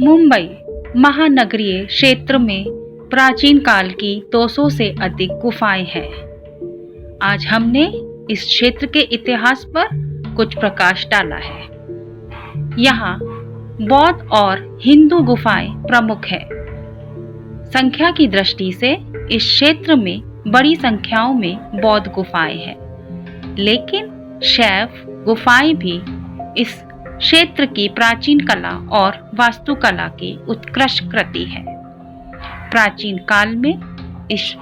मुंबई महानगरीय क्षेत्र में प्राचीन काल की 200 से अधिक गुफाएँ हैं। आज हमने इस क्षेत्र के इतिहास पर कुछ प्रकाश डाला है। यहाँ बौद्ध और हिंदू गुफाएँ प्रमुख है। संख्या की दृष्टि से इस क्षेत्र में बड़ी संख्याओं में बौद्ध गुफाएँ हैं। लेकिन शैव गुफाएँ भी इस क्षेत्र की प्राचीन कला और वास्तुकला की उत्कृष्ट कृति है। प्राचीन काल में इस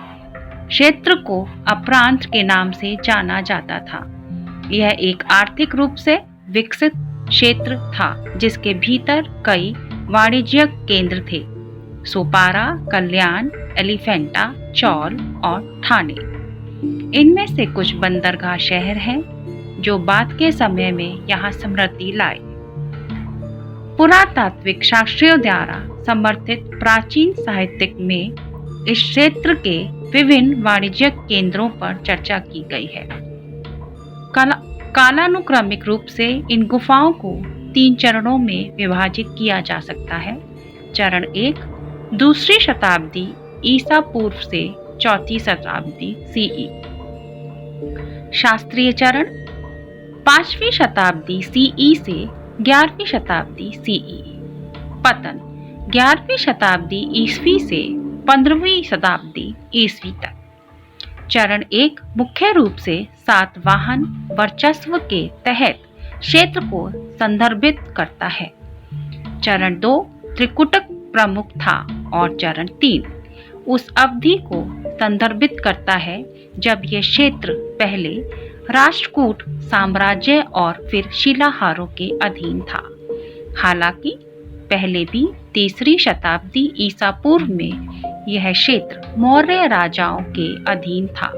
क्षेत्र को अपरांत के नाम से जाना जाता था। यह एक आर्थिक रूप से विकसित क्षेत्र था, जिसके भीतर कई वाणिज्यिक केंद्र थे। सोपारा, कल्याण, एलिफेंटा, चौल और थाने। इनमें से कुछ बंदरगाह शहर हैं, जो बाद के समय में यहाँ समृद्धि लाए। पुरातात्विक शास्त्रियों द्वारा समर्थित प्राचीन साहित्यिक में इस क्षेत्र के विभिन्न वाणिज्यिक केंद्रों पर चर्चा की गई है। काला, कालानुक्रमिक रूप से इन गुफाओं को तीन चरणों में विभाजित किया जा सकता है। चरण एक, दूसरी शताब्दी ईसा पूर्व से चौथी शताब्दी सीई शास्त्रीय चरण, पांचवी शताब्दी सीई से ग्यारहवीं शताब्दी सीई पतन, ग्यारहवीं शताब्दी ईस्वी से पंद्रहवीं शताब्दी ईस्वी तक। चरण एक मुख्य रूप से सात वाहन वर्चस्व के तहत क्षेत्र को संदर्भित करता है। चरण दो त्रिकुटक प्रमुख था और चरण तीन उस अवधि को संदर्भित करता है जब यह क्षेत्र पहले राष्ट्रकूट साम्राज्य और फिर शिलाहारों के अधीन था। हालाँकि, पहले भी तीसरी शताब्दी ईसा पूर्व में यह क्षेत्र मौर्य राजाओं के अधीन था,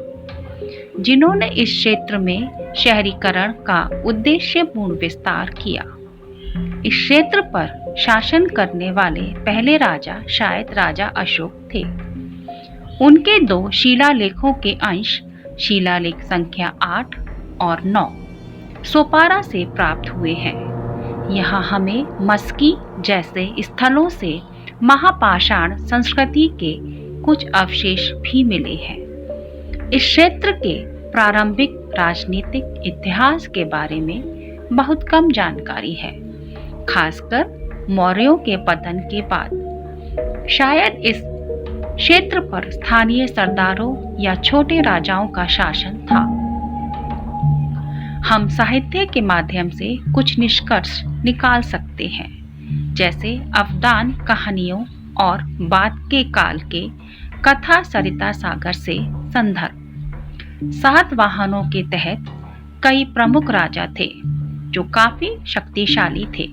जिन्होंने इस क्षेत्र में शहरीकरण का उद्देश्यपूर्ण विस्तार किया। इस क्षेत्र पर शासन करने वाले पहले राजा शायद राजा अशोक थे। उनके दो शिलालेखों के अंश, शिलालेख संख्या आठ और नौ सोपारा से प्राप्त हुए हैं। यहाँ हमें मस्की जैसे स्थलों से महापाषाण संस्कृति के कुछ अवशेष भी मिले हैं। इस क्षेत्र के प्रारंभिक राजनीतिक इतिहास के बारे में बहुत कम जानकारी है, खासकर मौर्यों के पतन के बाद। शायद इस क्षेत्र पर स्थानीय सरदारों या छोटे राजाओं का शासन था। हम साहित्य के माध्यम से कुछ निष्कर्ष निकाल सकते हैं, जैसे अवदान कहानियों और बाद के काल के कथा सरिता सागर से संदर्भ। सात वाहनों के तहत कई प्रमुख राजा थे, जो काफ़ी शक्तिशाली थे,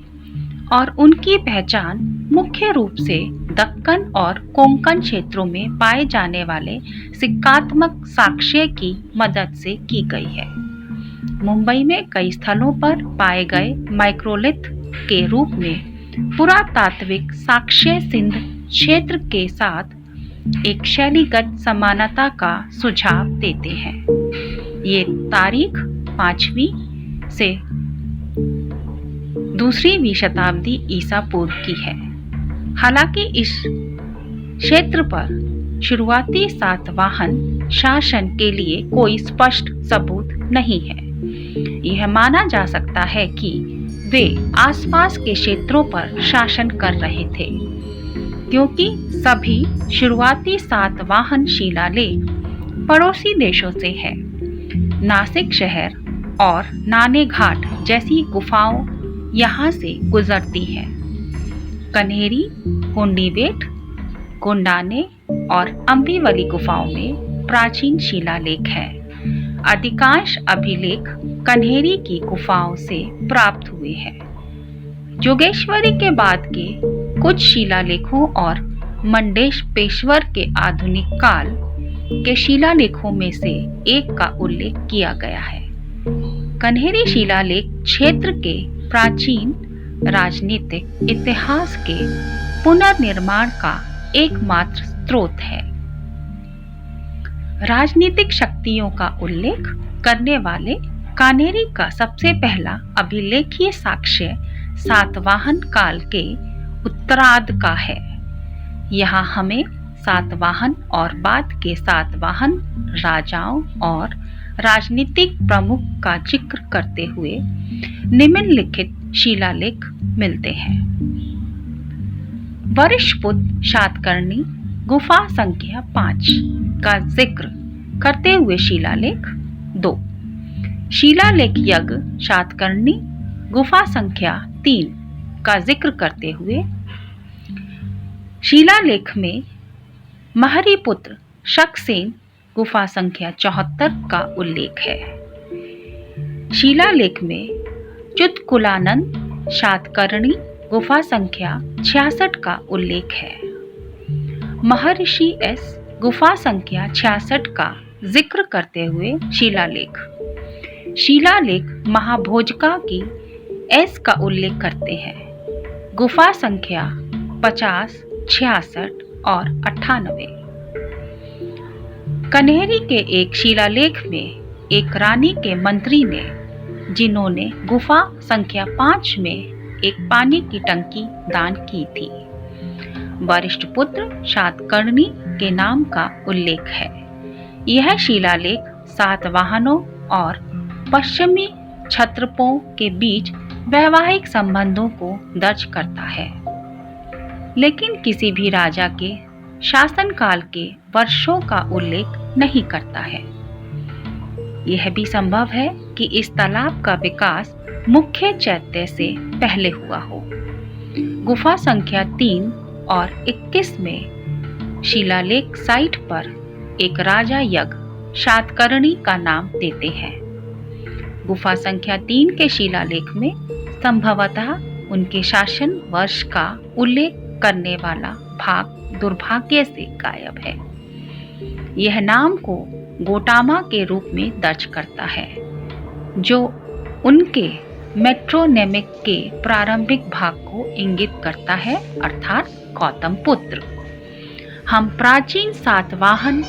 और उनकी पहचान मुख्य रूप से दक्कन और कोंकण क्षेत्रों में पाए जाने वाले सिक्कात्मक साक्ष्य की मदद से की गई है। मुंबई में कई स्थलों पर पाए गए माइक्रोलिथ के रूप में पुरातात्विक साक्ष्य सिंध क्षेत्र के साथ एक शैलीगत समानता का सुझाव देते हैं। ये तारीख पांचवी से दूसरी शताब्दी ईसा पूर्व की है। हालाँकि इस क्षेत्र पर शुरुआती सातवाहन शासन के लिए कोई स्पष्ट सबूत नहीं है। यह माना जा सकता है कि वे आसपास के क्षेत्रों पर शासन कर रहे थे, क्योंकि सभी शुरुआती सातवाहन शिलालेख पड़ोसी देशों से है। नासिक शहर और नाने घाट जैसी गुफाओं यहाँ से गुजरती है। कन्हेरी, कुंडीबेट, कुंडाने और अम्बीवली गुफाओं में प्राचीन शिलालेख है। अधिकांश अभिलेख कन्हेरी की गुफाओं से प्राप्त हुए हैं। जोगेश्वरी के बाद के कुछ शिलालेखों और मंडेश पेशवर के आधुनिक काल के शिलालेखों में से एक का उल्लेख किया गया है। कन्हेरी शिलालेख क्षेत्र के प्राचीन राजनीतिक इतिहास के पुनर्निर्माण का एकमात्र स्रोत है। राजनीतिक शक्तियों का उल्लेख करने वाले कानेरी का सबसे पहला अभिलेखीय साक्ष्य सातवाहन काल के उत्तरार्ध का है। यहाँ हमें सातवाहन और बाद के सातवाहन राजाओं और राजनीतिक प्रमुख का ज़िक्र करते हुए निम्नलिखित शिलालेख मिलते हैं। वरिष्ठपुत शातकर्णी गुफा संख्या पाँच का ज़िक्र करते हुए शिलालेख दो। शिलालेख यज्ञ शातकर्णी गुफा संख्या तीन का ज़िक्र करते हुए शिलालेख में महरी पुत्र शक्सेन गुफा संख्या चौहत्तर का उल्लेख है। शिलालेख में चुतकुलानंद शातकर्णी गुफा संख्या छियासठ का उल्लेख है। महर्षि एस गुफा संख्या छियासठ का ज़िक्र करते हुए शिलालेख। शिलालेख महाभोजका की एस का उल्लेख करते हैं। गुफा संख्या पचास, छियासठ और अट्ठानवे। कन्हेरी के एक शिलालेख में एक रानी के मंत्री ने, जिन्होंने गुफा संख्या पाँच में एक पानी की टंकी दान की थी। वरिष्ठ पुत्र शातकर्णी के नाम का उल्लेख है। यह शिलालेख सात वाहनों और पश्चिमी छत्रपों के बीच वैवाहिक संबंधों को दर्ज करता है। लेकिन किसी भी राजा के शासनकाल के वर्षों का उल्लेख नहीं करता है। यह भी संभव है कि इस तालाब का विकास मुख्य चैत्य से पहले हुआ हो। गुफा संख्या तीन और 21 में शिलालेख साइट पर एक राजा यज्ञ शातकर्णी का नाम देते हैं। गुफा संख्या तीन के शिलालेख में संभवतः उनके शासन वर्ष का उल्लेख करने वाला भाग दुर्भाग्य से गायब है। यह नाम को गोटामा के रूप में दर्ज करता है, जो उनके मेट्रोनेमिक के प्रारंभिक भाग को इंगित करता है, अर्थात गौतम पुत्र। हम प्राचीन सातवाहन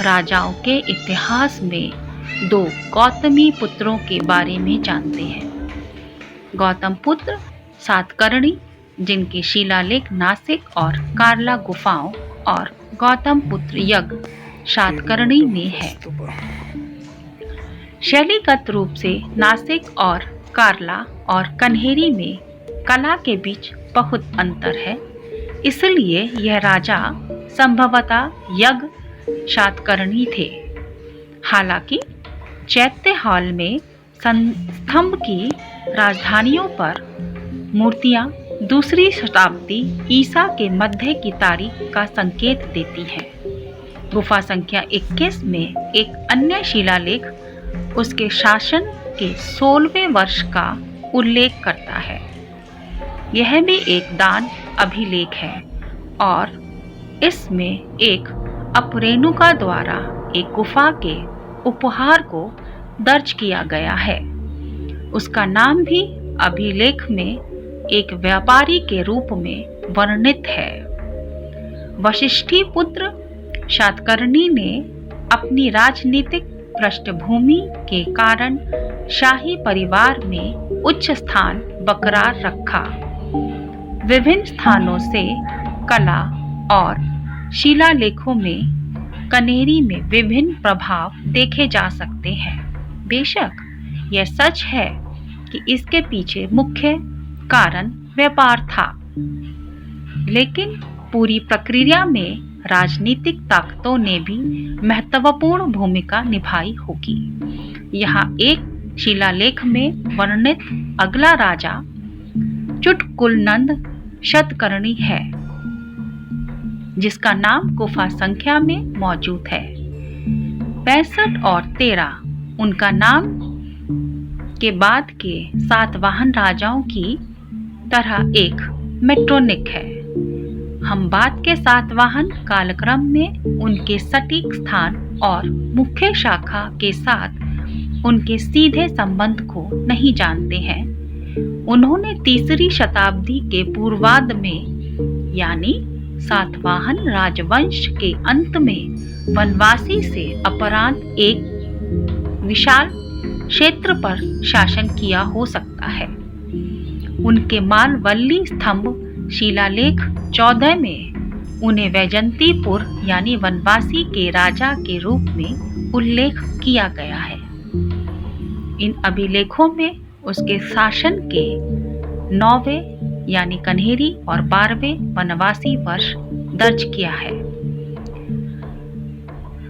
राजाओं के इतिहास में दो गौतमी पुत्रों के बारे में जानते हैं। गौतम पुत्र सातकर्णी, जिनके शिलालेख नासिक और कार्ला गुफाओं, और गौतम पुत्र यज्ञ सातकर्णी में है। शैलीगत रूप से नासिक और कार्ला और कन्हेरी में कला के बीच बहुत अंतर है। इसलिए यह राजा संभवतः यज्ञ शातकर्णी थे। हालाँकि चैत्य हॉल में स्तंभ की राजधानियों पर मूर्तियाँ दूसरी शताब्दी ईसा के मध्य की तारीख का संकेत देती हैं। गुफा संख्या 21 में एक अन्य शिलालेख उसके शासन के सोलहवें वर्ष का उल्लेख करता है। यह भी एक दान अभिलेख है और इसमें एक अपरेणुका द्वारा एक गुफा के उपहार को दर्ज किया गया है। उसका नाम भी अभिलेख में एक व्यापारी के रूप में वर्णित है। वशिष्ठी पुत्र शातकर्णी ने अपनी राजनीतिक पृष्ठभूमि के कारण शाही परिवार में उच्च स्थान बकरार रखा। विभिन्न स्थानों से कला और शिलालेखों में कनेरी में विभिन्न प्रभाव देखे जा सकते हैं। बेशक, यह सच है कि इसके पीछे मुख्य कारण व्यापार था। लेकिन पूरी प्रक्रिया में राजनीतिक ताकतों ने भी महत्वपूर्ण भूमिका निभाई होगी। यहाँ एक शिलालेख में वर्णित अगला राजा चुटकुलनंद शतकर्णी है, जिसका नाम गुफा संख्या में मौजूद है। पैंसठ और तेरह उनका नाम के बाद के सात वाहन राजाओं की तरह एक मेट्रोनिक है। हम बाद के सात वाहन कालक्रम में उनके सटीक स्थान और मुख्य शाखा के साथ उनके सीधे संबंध को नहीं जानते हैं। उन्होंने तीसरी शताब्दी के पूर्वाध में, यानी सातवाहन राजवंश के अंत में, वनवासी से अपराध एक विशाल क्षेत्र पर शासन किया हो सकता है। उनके मालवल्ली स्तंभ शिलालेख चौदह में उन्हें वैजंतीपुर, यानी वनवासी के राजा के रूप में उल्लेख किया गया है। इन अभिलेखों में उसके शासन के नौवे यानी कन्हेरी और बारहवें वनवासी वर्ष दर्ज किया है।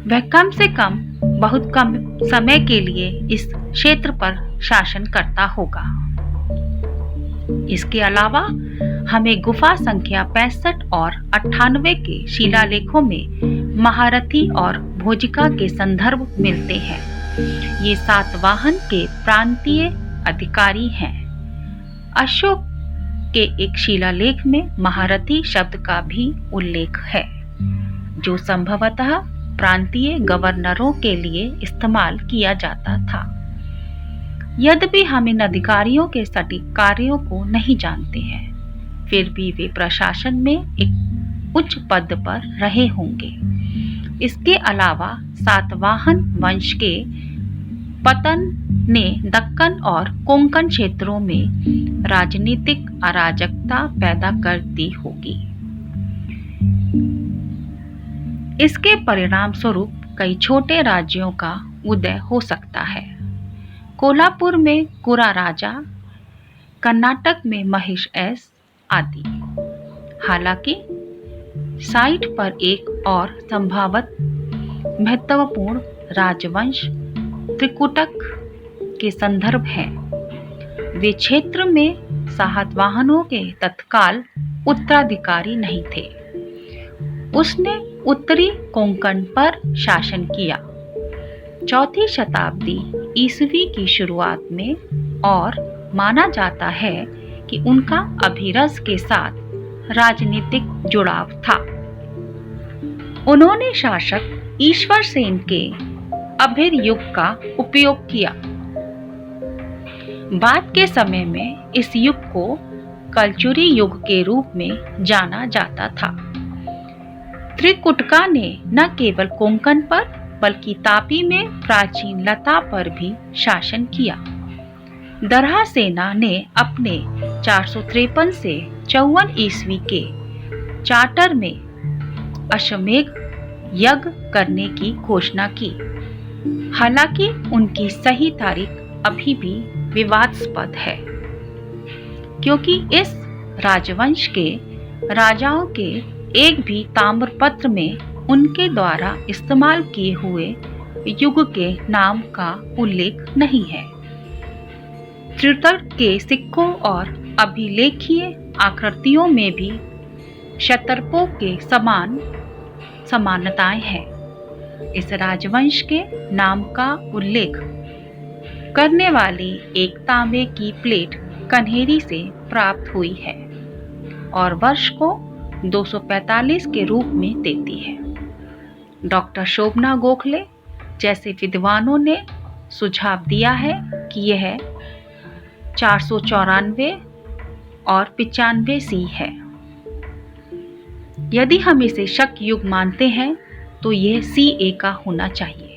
वह कम से कम बहुत कम समय के लिए इस क्षेत्र पर शासन करता होगा। इसके अलावा हमें गुफा संख्या पैंसठ और अट्ठानवे के शिलालेखों में महारथी और भोजिका के संदर्भ मिलते हैं। ये सातवाहन के प्रांतीय अधिकारी हैं। अशोक के एक शिलालेख में महारथी शब्द का भी उल्लेख है, जो संभवतः प्रांतीय गवर्नरों के लिए इस्तेमाल किया जाता था। यद्यपि हम इन अधिकारियों के सटीक कार्यों को नहीं जानते हैं, फिर भी वे प्रशासन में एक उच्च पद पर रहे होंगे। इसके अलावा सातवाहन वंश के पतन ने दक्कन और कोंकण क्षेत्रों में राजनीतिक अराजकता पैदा कर दी होगी। इसके परिणाम स्वरूप कई छोटे राज्यों का उदय हो सकता है। कोल्हापुर में कुरा राजा, कर्नाटक में महेश एस आदि। हालाँकि, साइट पर एक और संभावत महत्वपूर्ण राजवंश त्रिकुटक के संदर्भ है। वे क्षेत्र में साहतवाहनों के तत्काल उत्तराधिकारी नहीं थे। उसने उत्तरी कोंकण पर शासन किया। चौथी शताब्दी ईसवी की शुरुआत में और माना जाता है कि उनका अभिरस के साथ राजनीतिक जुड़ाव था। उन्होंने शासक ईश्वर सेन के अभिर युग का उपयोग किया। बाद के समय में इस युग को कलचुरी युग के रूप में जाना जाता था। त्रिकुटका ने न केवल कोंकण पर, बल्कि तापी में प्राचीन लता पर भी शासन किया। दरहा सेना ने अपने चार से चौवन ईस्वी के चार्टर में अश्वमेघ यज्ञ करने की घोषणा की। हालाँकि उनकी सही तारीख अभी भी विवादास्पद है, क्योंकि इस राजवंश के राजाओं के एक भी ताम्रपत्र में उनके द्वारा इस्तेमाल किए हुए युग के नाम का उल्लेख नहीं है। त्रितर के सिक्कों और अभिलेखीय आकृतियों में भी शतरपों के समान समानताएँ हैं। इस राजवंश के नाम का उल्लेख। करने वाली एक तांबे की प्लेट कन्हेरी से प्राप्त हुई है और वर्ष को 245 के रूप में देती है। डॉक्टर शोभना गोखले जैसे विद्वानों ने सुझाव दिया है कि यह चार सौ चौरानवे और पिचानवे सी है। यदि हम इसे शक युग मानते हैं तो यह सी ए का होना चाहिए।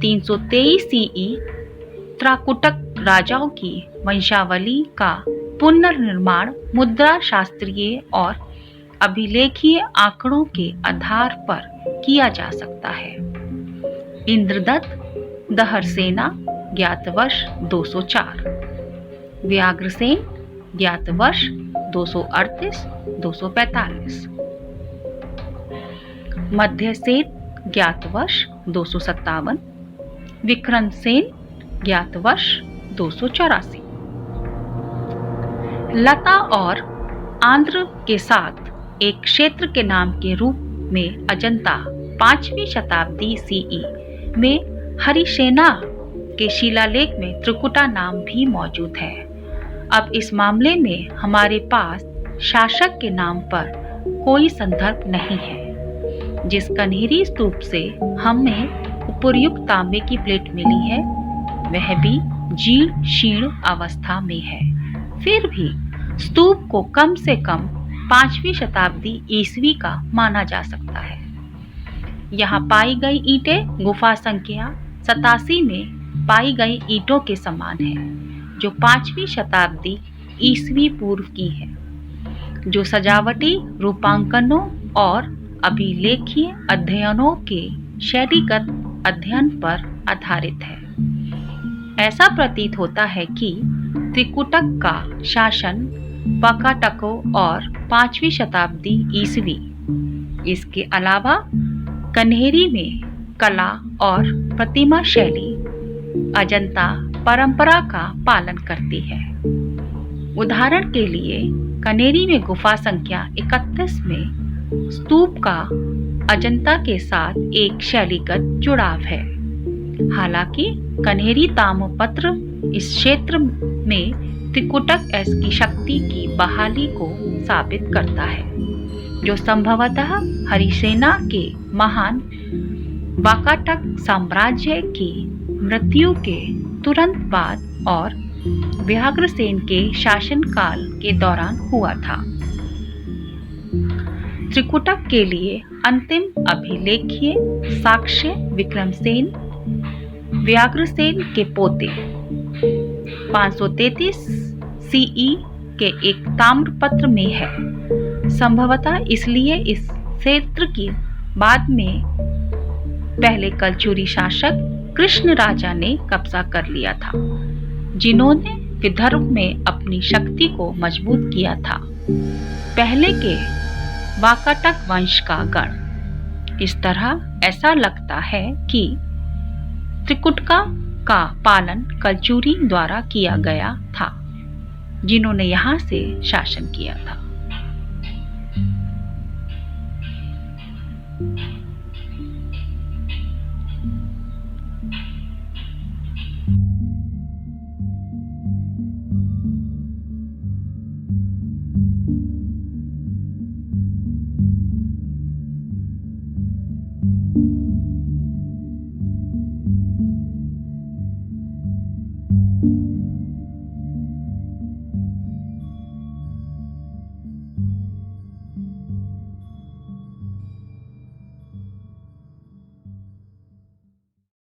323 सीई त्राकुटक राजाओं की वंशावली का पुनर्निर्माण मुद्रा शास्त्रीय और अभिलेखीय आंकड़ों के आधार पर किया जा सकता है। इंद्रदत्त दहरसेना ज्ञात वर्ष 204 व्याघ्रसेन ज्ञात वर्ष 238 245 मध्य सेन ज्ञात वर्ष दो विक्रम सेन ज्ञात वर्ष दो लता और आंध्र के साथ एक क्षेत्र के नाम के रूप में अजंता पांचवी शताब्दी सीई में हरिसेना के शिलालेख में त्रिकुटा नाम भी मौजूद है। अब इस मामले में हमारे पास शासक के नाम पर कोई संदर्भ नहीं है। जिस कन्हेरी स्तूप से हमें उपयुक्त तांबे की प्लेट मिली है, वह भी जीर्ण शीर्ण अवस्था में है। फिर भी स्तूप को कम से कम पांचवी शताब्दी ईसवी का माना जा सकता है। यहाँ पाई गई ईंटें गुफा संख्या सतासी में पाई गई ईंटों के समान है, जो पांचवी शताब्दी ईसवी पूर्व की है, जो सजावटी रूपांकनों और अभिलेखीय अध्ययनों के शैलीगत अध्ययन पर आधारित है। ऐसा प्रतीत होता है कि त्रिकुटक का शासन पकाटकों और पांचवी शताब्दी ईसवी। इसके अलावा कन्हेरी में कला और प्रतिमा शैली, अजंता परंपरा का पालन करती है। उदाहरण के लिए कनेरी में गुफा संख्या 31 में स्तूप का अजंता के साथ एक शैलीगत जुड़ाव है। हालाँकि कन्हेरी तामपत्र इस क्षेत्र में त्रिकुटक एस की शक्ति की बहाली को साबित करता है, जो संभवतः हरिसेना के महान बाकाटक साम्राज्य की मृत्यु के तुरंत बाद और व्याघ्रसेन के शासनकाल के दौरान हुआ था। त्रिकुटक के लिए अंतिम अभिलेखीय साक्ष्य विक्रमसेन, व्याघ्रसेन के पोते। 533 सीई के एक ताम्रपत्र में है। संभवतः इसलिए इस क्षेत्र की बाद में पहले कलचुरी शासक कृष्ण राजा ने कब्जा कर लिया था, जिन्होंने विदर्भ में अपनी शक्ति को मज़बूत किया था। पहले के वाकाटक वंश का गण। इस तरह ऐसा लगता है कि त्रिकुटका का पालन कलचूरी द्वारा किया गया था, जिन्होंने यहाँ से शासन किया था।